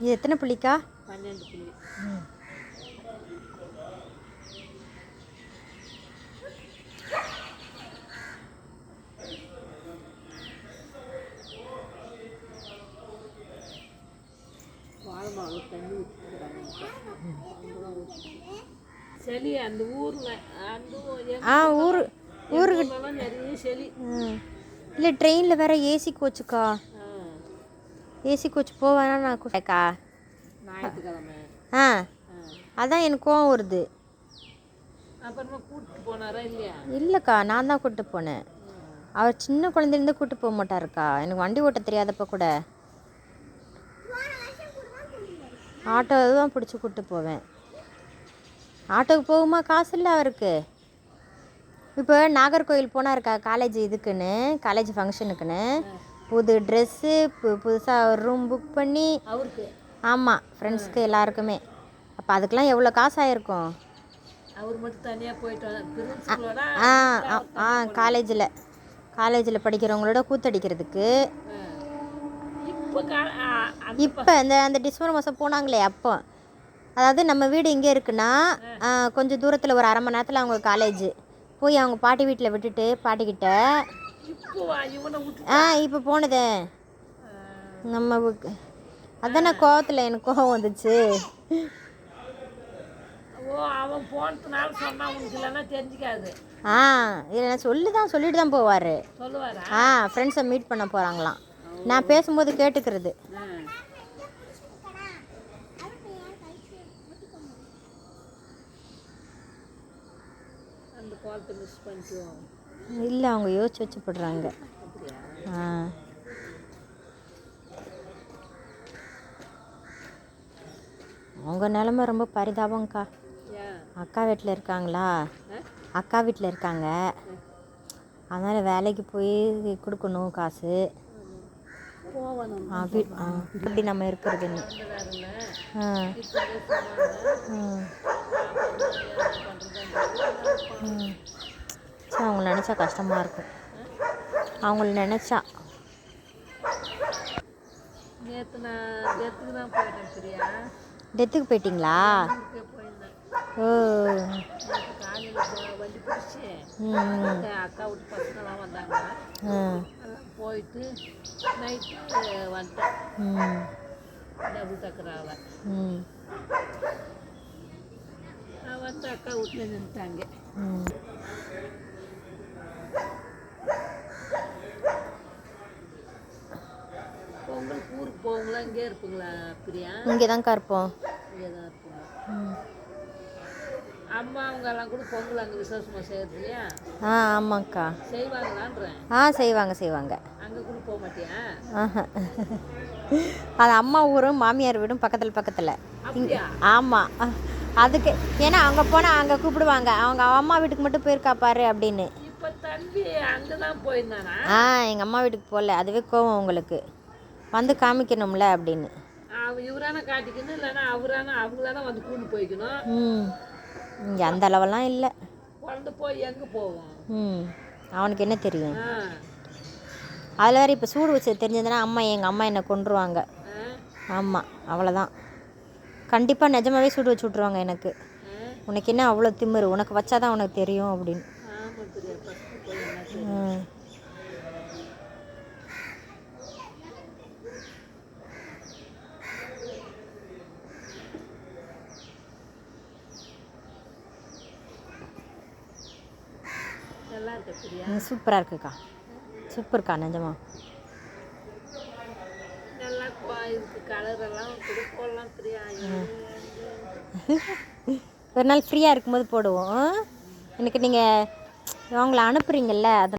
இது எத்தனை புள்ளிக்கா? பன்னெண்டு புள்ளி. சளி அந்த ஊரில் அந்த ஆ ஊர் ஊருக்கு ஊர்லலாம் நிறைய சளி இல்லை ட்ரெயினில் வேற ஏசி கோச்சுக்கா ஏசி கோச் போவேனா நான் கூட்டக்கா ஞாயிற்றுக்கிழமை. ஆ. அதான் எனக்கு கோவம் வருது. இல்லைக்கா நான் தான் கூப்பிட்டு போனேன். அவர் சின்ன குழந்தைலேருந்து கூப்பிட்டு போக மாட்டாருக்கா. எனக்கு வண்டி ஓட்ட தெரியாதப்ப கூட. ஆட்டோ தான் பிடிச்சி கூப்பிட்டு போவேன். ஆட்டோக்கு போகுமா? காசு இல்லை அவருக்கு. இப்போ நாகர்கோயில் போனாருக்கா காலேஜ் இதுக்குன்னு காலேஜ் ஃபங்க்ஷனுக்குன்னு புது ட்ரெஸ்ஸு பு புதுசாக ஒரு ரூம் புக் பண்ணி அவருக்கு? ஆமாம் ஃப்ரெண்ட்ஸ்க்கு எல்லாருக்குமே. அப்போ அதுக்கெலாம் எவ்வளோ காசு ஆயிருக்கும் அவர் மட்டும் தனியாக போயிட்டு ஆ ஆ, காலேஜில். காலேஜில் படிக்கிறவங்களோட கூத்தடிக்கிறதுக்கு. இப்போ இந்த அந்த டிசம்பர் மாதம் போனாங்களே அப்போ. அதாவது நம்ம வீடு இங்கே இருக்குன்னா கொஞ்சம் தூரத்தில் ஒரு அரை மணி நேரத்தில் அவங்க காலேஜ். போய் அவங்க பாட்டி வீட்டில் விட்டுட்டு பாட்டிக்கிட்ட ஆ இப்போ போனதே. நம்ம அதான் கோவத்தில் எனக்கு கோவம் வந்துச்சு. ஓ அவன் போனதுனால சொன்னா உனக்கு இல்லைன்னா தெரிஞ்சுக்காது. ஆ இல்லை சொல்லி தான் சொல்லிட்டு தான் போவார். சொல்லுவாரா? ஆ ஃப்ரெண்ட்ஸை மீட் பண்ண போகிறாங்களாம் நான் பேசும்போது கேட்டுக்கிறது. ஆ. அந்த காலத்தை மிஸ் பண்ணிக்குவோம் இல்லை அவங்க யோசிச்சு வச்சு போடுறாங்க. ஆ. அவங்க நிலமை ரொம்ப பரிதாபம்க்கா. அக்கா வீட்டில் இருக்காங்களா? அக்கா வீட்டில் இருக்காங்க. அதனால் வேலைக்கு போய் கொடுக்கணும் காசு. அப்படி நம்ம இருக்கிறதுன்னு ஆ. சரி அவங்கள நினச்சா கஷ்டமாக இருக்கும். அவங்கள நினச்சா. நேற்று நான் நேற்றுக்கு தான் போயிட்டேன் பிரியா. டெத்துக்கு போயிட்டீங்களா? ஓ. வண்டி பிடிச்சி அக்கா வீட்டு பசங்களாம் வந்தாங்க. போயிட்டு நைட்டு வந்துட்டேன். டபுள் தக்கராவை வந்து அக்கா வீட்டில் நின்றுட்டாங்க ம் பொங்கலுக்கு போவங்களா இங்கே இருப்பீங்களா பிரியா? இங்கே தான்க்கா இருப்போம். இங்கே தான் இருப்பீங்க. ம் அம்மா அவங்கெல்லாம் கூட பொங்கல் அங்கே விசேஷமாக செய்கிறது இல்லையா? ஆ ஆமாங்க்கா செய்வாங்களான்றேன். ஆ செய்வாங்க செய்வாங்க. அங்கே கூட போக மாட்டியா? ஆஹா. அது அம்மா ஊரும் மாமியார் வீடும் பக்கத்தில் பக்கத்தில். அப்படியா? ஆமாம் அதுக்கு ஏன்னா அங்கே போனால் அங்கே கூப்பிடுவாங்க. அவங்க அம்மா வீட்டுக்கு மட்டும் போயிருக்கா பாரு அப்படின்னு. இப்போ தம்பி அங்கே தான் போயிருந்தானா? ஆ எங்கள் அம்மா வீட்டுக்கு போகல. அதுவே கோவம் உங்களுக்கு. வந்து காமிக்கணும்ல அப்படின்னு. இவரான காட்டிக்கணும் இல்லைன்னா அவரான அவங்களான வந்து கூண்டு போய்க்கணும். ம். இங்கே அந்த அளவெல்லாம் இல்லை. குழந்தை போய் எங்கே போவோம்? ம். அவனுக்கு என்ன தெரியும்? அதில் வேறு இப்போ சூடு வச்சு தெரிஞ்சதுன்னா அம்மா எங்கள் அம்மா என்னை ஆ. ஆமாம் அவ்வளோதான் கண்டிப்பாக நிஜமாவே சூடு வச்சு விட்ருவாங்க எனக்கு. உனக்கு என்ன அவ்வளோ திமிரு? உனக்கு வச்சாதான் உனக்கு தெரியும் அப்படின்னு. ம். நல்லா இருக்க சூப்பராக இருக்குக்கா. சூப்பர்க்கா நிஜமா. நல்லா பா இருக்கு. பிரியா ஒரு நாள் ஃப்ரீயாக இருக்கும்போது போடுவோம். எனக்கு நீங்கள் அவங்கள அனுப்புறீங்கல்ல அதை